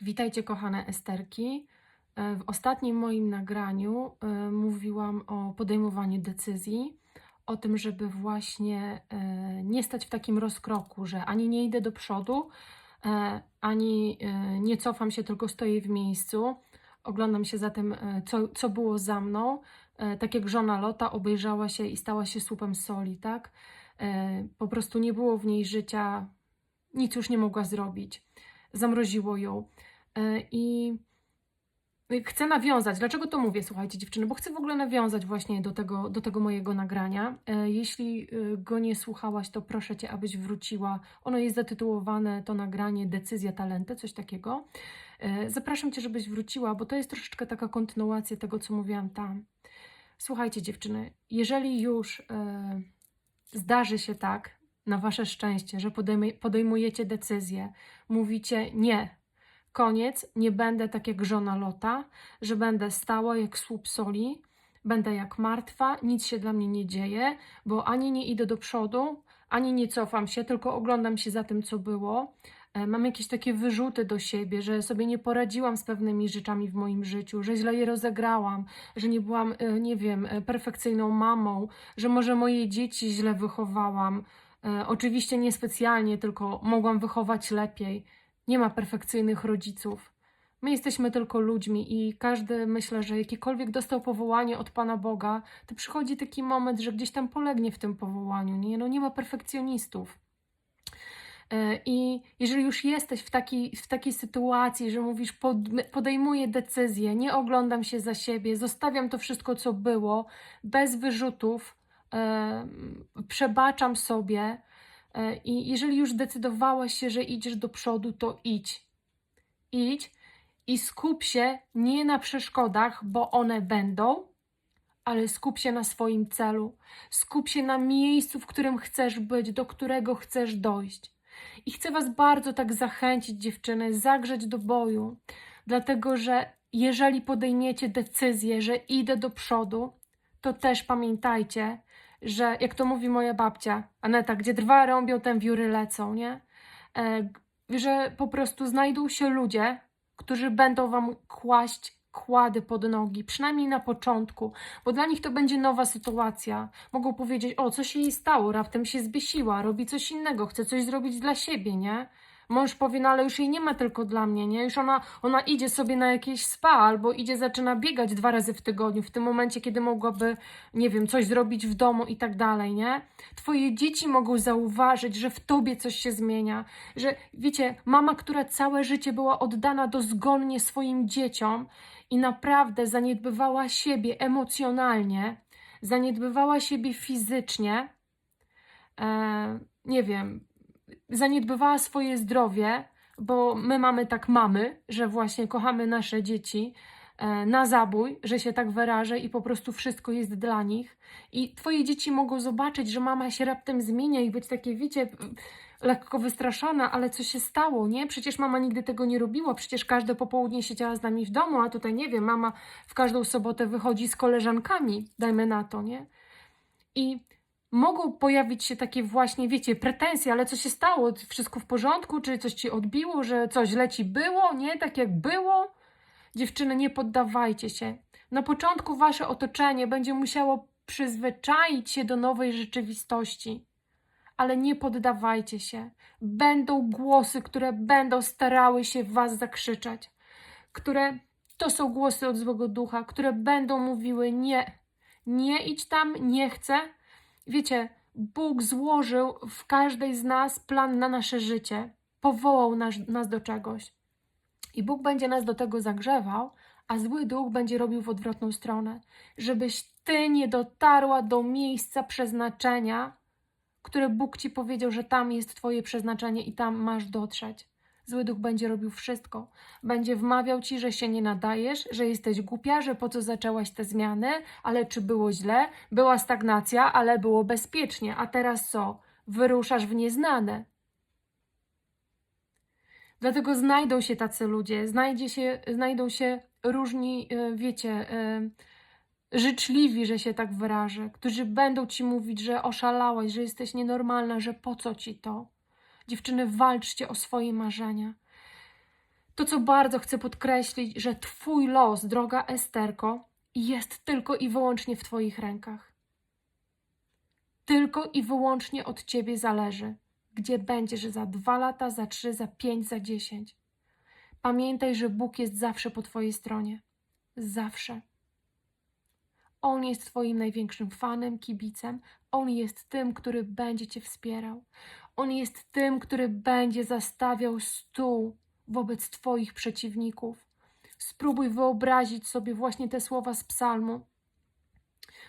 Witajcie, kochane Esterki. E, W ostatnim moim nagraniu e, mówiłam o podejmowaniu decyzji, o tym, żeby właśnie e, nie stać w takim rozkroku, że ani nie idę do przodu, ani nie cofam się, tylko stoję w miejscu. Oglądam się za tym, e, co, co było za mną. Tak jak żona Lota obejrzała się i stała się słupem soli, tak? Po prostu nie było w niej życia, nic już nie mogła zrobić. Zamroziło ją. E, I chcę nawiązać. Dlaczego to mówię, słuchajcie, dziewczyny? Bo chcę w ogóle nawiązać właśnie do tego, do tego mojego nagrania. E, Jeśli e, go nie słuchałaś, to proszę cię, abyś wróciła. Ono jest zatytułowane, to nagranie Decyzja Talenty, coś takiego. E, Zapraszam cię, żebyś wróciła, bo to jest troszeczkę taka kontynuacja tego, co mówiłam tam. Słuchajcie, dziewczyny, jeżeli już e, zdarzy się tak, na wasze szczęście, że podejmujecie decyzję, mówicie nie, koniec, nie będę tak jak żona Lota, że będę stała jak słup soli, będę jak martwa, nic się dla mnie nie dzieje, bo ani nie idę do przodu, ani nie cofam się, tylko oglądam się za tym, co było. E, Mam jakieś takie wyrzuty do siebie, że sobie nie poradziłam z pewnymi rzeczami w moim życiu, że źle je rozegrałam, że nie byłam, e, nie wiem, e, perfekcyjną mamą, że może moje dzieci źle wychowałam. E, Oczywiście niespecjalnie, tylko mogłam wychować lepiej. Nie ma perfekcyjnych rodziców. My jesteśmy tylko ludźmi i każdy, myślę, że jakikolwiek dostał powołanie od Pana Boga, to przychodzi taki moment, że gdzieś tam polegnie w tym powołaniu. Nie, no, nie ma perfekcjonistów. E, I jeżeli już jesteś w takiej, w takiej sytuacji, że mówisz, pod, podejmuję decyzję, nie oglądam się za siebie, zostawiam to wszystko, co było, bez wyrzutów, przebaczam sobie. E, I jeżeli już zdecydowałeś się, że idziesz do przodu, to idź. Idź i skup się nie na przeszkodach, bo one będą, ale skup się na swoim celu. Skup się na miejscu, w którym chcesz być, do którego chcesz dojść. I chcę Was bardzo tak zachęcić, dziewczyny, zagrzeć do boju, dlatego że jeżeli podejmiecie decyzję, że idę do przodu, to też pamiętajcie, że jak to mówi moja babcia, Aneta, gdzie drwa rąbią, tam wióry lecą, nie? E, że po prostu znajdą się ludzie, którzy będą Wam kłaść kłady pod nogi, przynajmniej na początku, bo dla nich to będzie nowa sytuacja. Mogą powiedzieć, o, co się jej stało, raptem się zbiesiła, robi coś innego, chce coś zrobić dla siebie, nie? Mąż powie, no ale już jej nie ma tylko dla mnie, nie? Już ona, ona idzie sobie na jakieś spa albo idzie, zaczyna biegać dwa razy w tygodniu, w tym momencie, kiedy mogłaby, nie wiem, coś zrobić w domu i tak dalej, nie? Twoje dzieci mogą zauważyć, że w tobie coś się zmienia, że wiecie, mama, która całe życie była oddana dozgonnie swoim dzieciom i naprawdę zaniedbywała siebie emocjonalnie, zaniedbywała siebie fizycznie, e, nie wiem, zaniedbywała swoje zdrowie, bo my mamy tak mamy, że właśnie kochamy nasze dzieci e, na zabój, że się tak wyrażę i po prostu wszystko jest dla nich. I twoje dzieci mogą zobaczyć, że mama się raptem zmienia i być takie, wiecie, lekko wystraszona, ale co się stało, nie? Przecież mama nigdy tego nie robiła, przecież każde popołudnie siedziała z nami w domu, a tutaj nie wiem, mama w każdą sobotę wychodzi z koleżankami, dajmy na to, nie? I mogą pojawić się takie właśnie, wiecie, pretensje, ale co się stało? Wszystko w porządku? Czy coś ci odbiło, że coś źle ci było? Nie? Tak jak było? Dziewczyny, nie poddawajcie się. Na początku wasze otoczenie będzie musiało przyzwyczaić się do nowej rzeczywistości, ale nie poddawajcie się. Będą głosy, które będą starały się was zakrzyczeć, które to są głosy od złego ducha, które będą mówiły nie, nie idź tam, nie chcę. Wiecie, Bóg złożył w każdej z nas plan na nasze życie, powołał nas, nas do czegoś. I Bóg będzie nas do tego zagrzewał, a zły duch będzie robił w odwrotną stronę, żebyś ty nie dotarła do miejsca przeznaczenia, które Bóg ci powiedział, że tam jest twoje przeznaczenie i tam masz dotrzeć. Zły duch będzie robił wszystko. Będzie wmawiał ci, że się nie nadajesz, że jesteś głupia, że po co zaczęłaś te zmiany, ale czy było źle? Była stagnacja, ale było bezpiecznie. A teraz co? Wyruszasz w nieznane. Dlatego znajdą się tacy ludzie, znajdzie się, znajdą się różni, e, wiecie, e, życzliwi, że się tak wyrażę, którzy będą ci mówić, że oszalałaś, że jesteś nienormalna, że po co ci to. Dziewczyny, walczcie o swoje marzenia. To co bardzo chcę podkreślić, że Twój los, droga Esterko, jest tylko i wyłącznie w Twoich rękach. Tylko i wyłącznie od Ciebie zależy, gdzie będziesz za dwa lata, za trzy, za pięć, za dziesięć. Pamiętaj, że Bóg jest zawsze po Twojej stronie. Zawsze. On jest Twoim największym fanem, kibicem. On jest tym, który będzie Cię wspierał. On jest tym, który będzie zastawiał stół wobec Twoich przeciwników. Spróbuj wyobrazić sobie właśnie te słowa z Psalmu,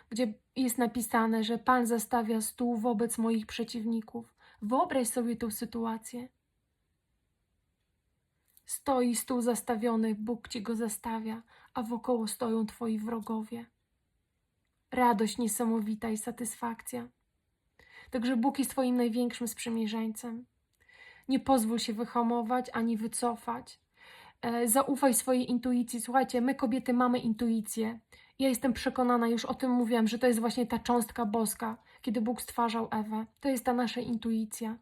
gdzie jest napisane, że Pan zastawia stół wobec moich przeciwników. Wyobraź sobie tę sytuację. Stoi stół zastawiony, Bóg ci go zastawia, a wokoło stoją twoi wrogowie. Radość niesamowita i satysfakcja. Także Bóg jest twoim największym sprzymierzeńcem. Nie pozwól się wyhamować ani wycofać. E, Zaufaj swojej intuicji. Słuchajcie, my kobiety mamy intuicję. Ja jestem przekonana, już o tym mówiłam, że to jest właśnie ta cząstka boska, kiedy Bóg stwarzał Ewę. To jest ta nasza intuicja.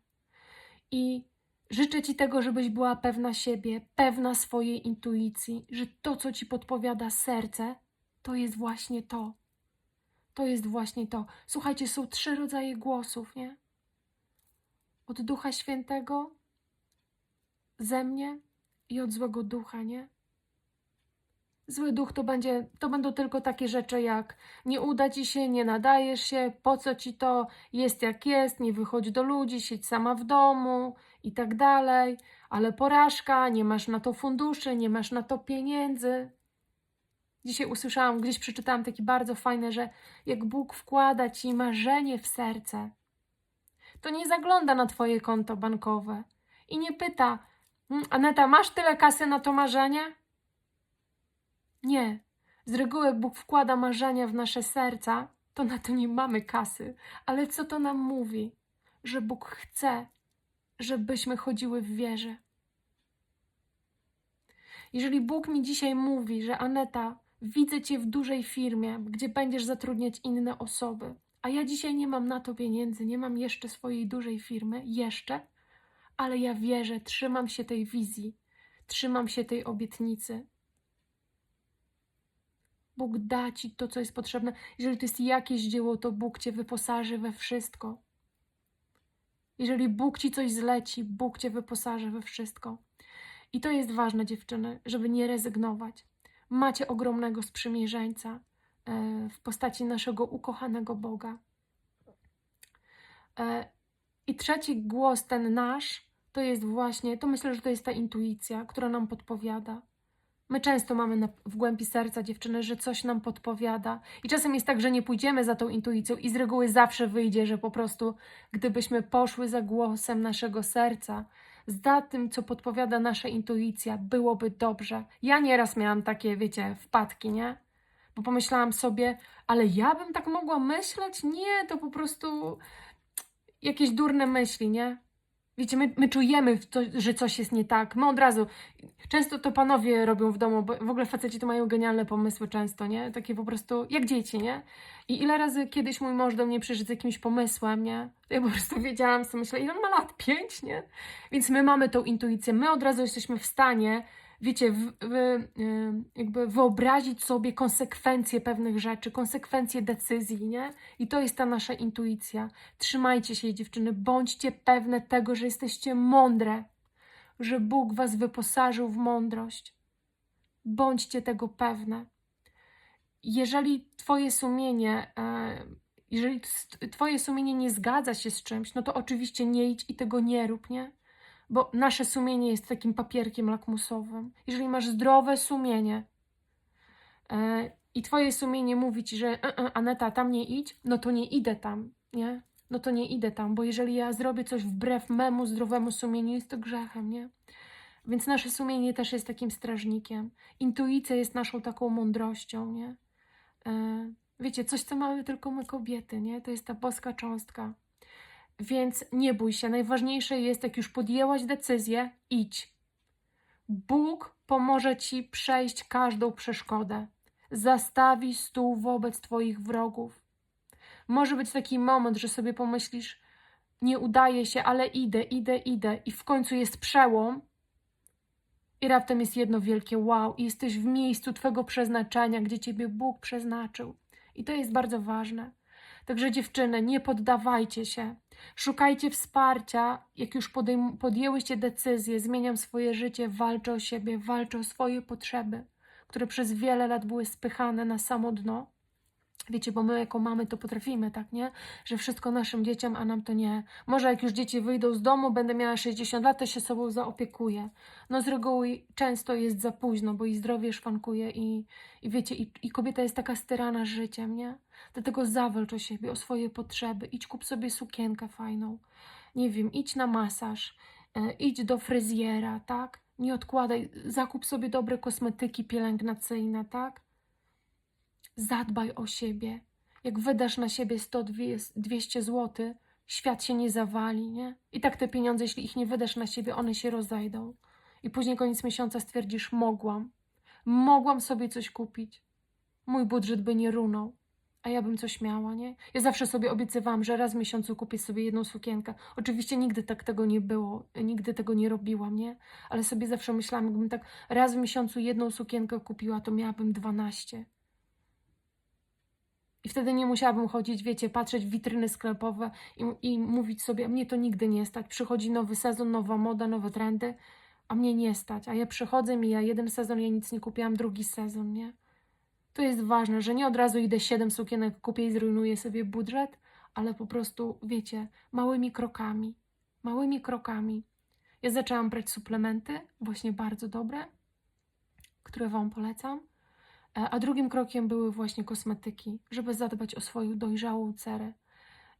I życzę Ci tego, żebyś była pewna siebie, pewna swojej intuicji, że to, co Ci podpowiada serce, to jest właśnie to. To jest właśnie to. Słuchajcie, są trzy rodzaje głosów, nie? Od Ducha Świętego, ze mnie i od złego ducha, nie? Zły duch to będzie, to będą tylko takie rzeczy jak nie uda ci się, nie nadajesz się, po co ci to, jest jak jest, nie wychodź do ludzi, siedź sama w domu i tak dalej, ale porażka, nie masz na to funduszy, nie masz na to pieniędzy. Dzisiaj usłyszałam, gdzieś przeczytałam takie bardzo fajne, że jak Bóg wkłada ci marzenie w serce, to nie zagląda na twoje konto bankowe i nie pyta, "Mm, Aneta, masz tyle kasy na to marzenie? Nie. Z reguły jak Bóg wkłada marzenia w nasze serca, to na to nie mamy kasy. Ale co to nam mówi? Że Bóg chce, żebyśmy chodziły w wierze. Jeżeli Bóg mi dzisiaj mówi, że Aneta, widzę Cię w dużej firmie, gdzie będziesz zatrudniać inne osoby, a ja dzisiaj nie mam na to pieniędzy, nie mam jeszcze swojej dużej firmy, jeszcze, ale ja wierzę, trzymam się tej wizji, trzymam się tej obietnicy. Bóg da ci to, co jest potrzebne. Jeżeli to jest jakieś dzieło, to Bóg cię wyposaży we wszystko. Jeżeli Bóg ci coś zleci, Bóg cię wyposaży we wszystko. I to jest ważne, dziewczyny, żeby nie rezygnować. Macie ogromnego sprzymierzeńca e, w postaci naszego ukochanego Boga. E, I trzeci głos, ten nasz, to jest właśnie, to myślę, że to jest ta intuicja, która nam podpowiada. My często mamy w głębi serca dziewczyny, że coś nam podpowiada. I czasem jest tak, że nie pójdziemy za tą intuicją, i z reguły zawsze wyjdzie, że po prostu, gdybyśmy poszły za głosem naszego serca, za tym, co podpowiada nasza intuicja, byłoby dobrze. Ja nieraz miałam takie, wiecie, wpadki, nie? Bo pomyślałam sobie, ale ja bym tak mogła myśleć? Nie, to po prostu jakieś durne myśli, nie? Wiecie, my, my czujemy, to, że coś jest nie tak. My od razu, często to panowie robią w domu, bo w ogóle faceci to mają genialne pomysły często, nie? Takie po prostu, jak dzieci, nie? I ile razy kiedyś mój mąż do mnie przyszedł z jakimś pomysłem, nie? Ja po prostu wiedziałam, co myślę. Ile on ma lat? Pięć, nie? Więc my mamy tą intuicję. My od razu jesteśmy w stanie, wiecie, w, w, y, jakby wyobrazić sobie konsekwencje pewnych rzeczy, konsekwencje decyzji, nie? I to jest ta nasza intuicja. Trzymajcie się, dziewczyny, bądźcie pewne tego, że jesteście mądre, że Bóg was wyposażył w mądrość. Bądźcie tego pewne. Jeżeli Twoje sumienie, e, jeżeli Twoje sumienie nie zgadza się z czymś, no to oczywiście nie idź i tego nie rób, nie? Bo nasze sumienie jest takim papierkiem lakmusowym. Jeżeli masz zdrowe sumienie e, i Twoje sumienie mówi Ci, że e, e, Aneta, tam nie idź, no to nie idę tam, nie? No to nie idę tam, bo jeżeli ja zrobię coś wbrew memu zdrowemu sumieniu, jest to grzechem, nie? Więc nasze sumienie też jest takim strażnikiem. Intuicja jest naszą taką mądrością, nie? E, wiecie, coś, co mamy tylko my kobiety, nie? To jest ta boska cząstka. Więc nie bój się. Najważniejsze jest, jak już podjęłaś decyzję, idź. Bóg pomoże ci przejść każdą przeszkodę. Zastawi stół wobec twoich wrogów. Może być taki moment, że sobie pomyślisz, nie udaje się, ale idę, idę, idę, i w końcu jest przełom. I raptem jest jedno wielkie wow, i jesteś w miejscu Twojego przeznaczenia, gdzie Ciebie Bóg przeznaczył. I to jest bardzo ważne. Także dziewczyny, nie poddawajcie się. Szukajcie wsparcia, jak już podjęłyście decyzję, zmieniam swoje życie, walczę o siebie, walczę o swoje potrzeby, które przez wiele lat były spychane na samo dno. Wiecie, bo my jako mamy to potrafimy, tak, nie? Że wszystko naszym dzieciom, a nam to nie. Może jak już dzieci wyjdą z domu, będę miała 60 lat, to się sobą zaopiekuję. No z reguły często jest za późno, bo i zdrowie szwankuje i, i wiecie, i, i kobieta jest taka styrana życiem, nie? Dlatego zawalcz o siebie, o swoje potrzeby. Idź kup sobie sukienkę fajną. Nie wiem, idź na masaż, e, idź do fryzjera, tak? Nie odkładaj, zakup sobie dobre kosmetyki pielęgnacyjne, tak? Zadbaj o siebie. Jak wydasz na siebie 100, 200 zł, świat się nie zawali, nie? I tak te pieniądze, jeśli ich nie wydasz na siebie, one się rozejdą. I później koniec miesiąca stwierdzisz, mogłam. Mogłam sobie coś kupić. Mój budżet by nie runął. A ja bym coś miała, nie? Ja zawsze sobie obiecywałam, że raz w miesiącu kupię sobie jedną sukienkę. Oczywiście nigdy tak tego nie było, nigdy tego nie robiłam, nie? Ale sobie zawsze myślałam, jakbym tak raz w miesiącu jedną sukienkę kupiła, to miałabym 12. I wtedy nie musiałabym chodzić, wiecie, patrzeć w witryny sklepowe i, i mówić sobie, mnie to nigdy nie stać. Przychodzi nowy sezon, nowa moda, nowe trendy, a mnie nie stać. A ja przychodzę, mija jeden sezon, ja nic nie kupiłam, drugi sezon, nie? To jest ważne, że nie od razu idę siedem sukienek kupię i zrujnuję sobie budżet, ale po prostu, wiecie, małymi krokami. Małymi krokami. Ja zaczęłam brać suplementy, właśnie bardzo dobre, które Wam polecam. A drugim krokiem były właśnie kosmetyki, żeby zadbać o swoją dojrzałą cerę.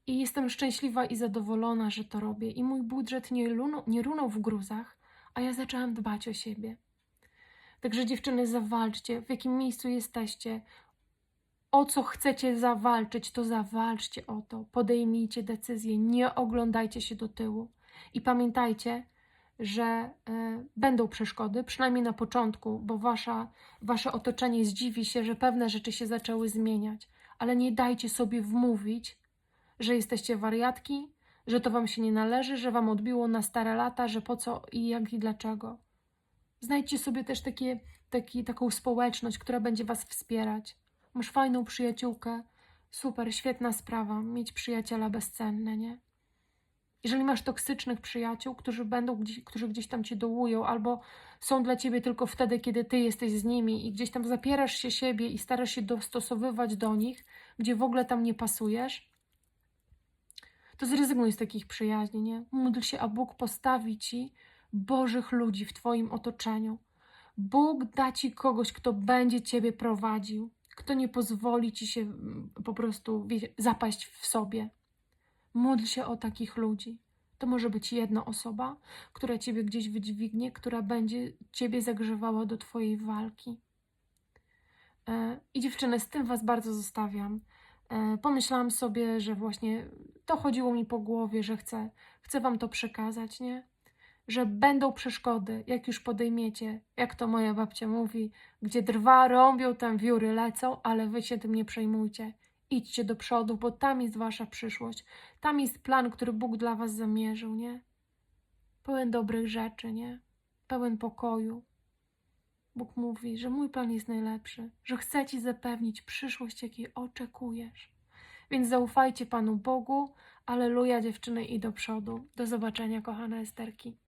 I jestem szczęśliwa i zadowolona, że to robię. I mój budżet nie, lunął, nie runął w gruzach, a ja zaczęłam dbać o siebie. Także dziewczyny, zawalczcie, w jakim miejscu jesteście, o co chcecie zawalczyć, to zawalczcie o to. Podejmijcie decyzję, nie oglądajcie się do tyłu. I pamiętajcie, że y, będą przeszkody, przynajmniej na początku, bo wasza, wasze otoczenie zdziwi się, że pewne rzeczy się zaczęły zmieniać. Ale nie dajcie sobie wmówić, że jesteście wariatki, że to wam się nie należy, że wam odbiło na stare lata, że po co i jak i dlaczego. Znajdźcie sobie też takie, taki, taką społeczność, która będzie was wspierać. Masz fajną przyjaciółkę, super, świetna sprawa, mieć przyjaciela bezcenne, nie? Jeżeli masz toksycznych przyjaciół, którzy będą gdzieś, którzy gdzieś tam cię dołują, albo są dla ciebie tylko wtedy, kiedy ty jesteś z nimi i gdzieś tam zapierasz się siebie i starasz się dostosowywać do nich, gdzie w ogóle tam nie pasujesz, to zrezygnuj z takich przyjaźni, nie? Módl się, a Bóg postawi ci Bożych ludzi w twoim otoczeniu. Bóg da ci kogoś, kto będzie ciebie prowadził, kto nie pozwoli ci się mm, po prostu zapaść w sobie. Módl się o takich ludzi. To może być jedna osoba, która ciebie gdzieś wydźwignie, która będzie ciebie zagrzewała do twojej walki. E, I dziewczyny, z tym was bardzo zostawiam. E, Pomyślałam sobie, że właśnie to chodziło mi po głowie, że chcę, chcę wam to przekazać, nie? Że będą przeszkody, jak już podejmiecie, jak to moja babcia mówi, gdzie drwa rąbią, tam wióry lecą, ale wy się tym nie przejmujcie. Idźcie do przodu, bo tam jest wasza przyszłość. Tam jest plan, który Bóg dla was zamierzył, nie? Pełen dobrych rzeczy, nie? Pełen pokoju. Bóg mówi, że mój plan jest najlepszy, że chce ci zapewnić przyszłość, jakiej oczekujesz. Więc zaufajcie Panu Bogu, aleluja dziewczyny i do przodu. Do zobaczenia, kochane Esterki.